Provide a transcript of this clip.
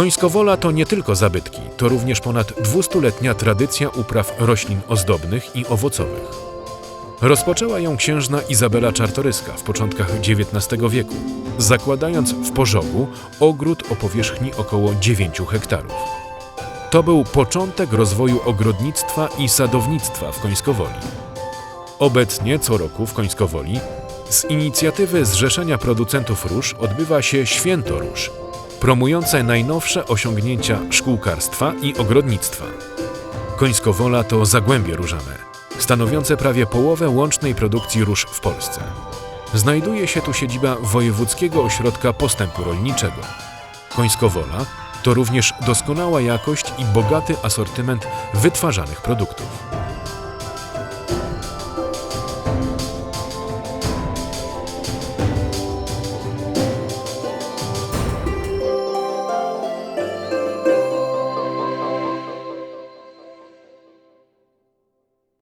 Końskowola to nie tylko zabytki, to również ponad 200-letnia tradycja upraw roślin ozdobnych i owocowych. Rozpoczęła ją księżna Izabela Czartoryska w początkach XIX wieku, zakładając w Pożogu ogród o powierzchni około 9 hektarów. To był początek rozwoju ogrodnictwa i sadownictwa w Końskowoli. Obecnie co roku w Końskowoli z inicjatywy Zrzeszenia Producentów Róż odbywa się Święto Róż, promujące najnowsze osiągnięcia szkółkarstwa i ogrodnictwa. Końskowola to Zagłębie Różane, stanowiące prawie połowę łącznej produkcji róż w Polsce. Znajduje się tu siedziba Wojewódzkiego Ośrodka Postępu Rolniczego. Końskowola to również doskonała jakość i bogaty asortyment wytwarzanych produktów.